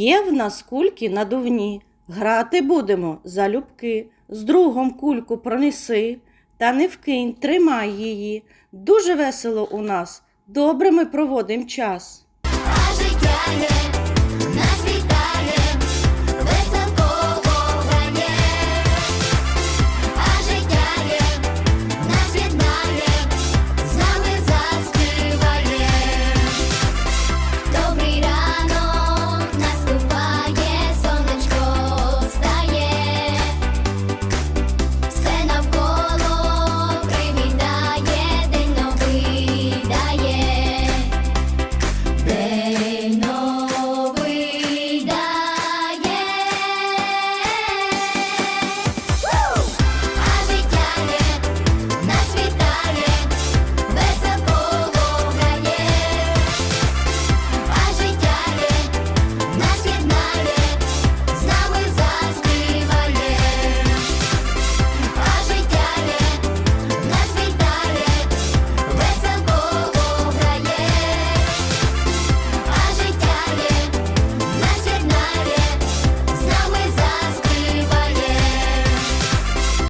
Є в нас кульки надувні, грати будемо залюбки, з другом кульку пронеси та не вкинь, тримай її. Дуже весело у нас, добре ми проводим час. А життя є, нас вітає.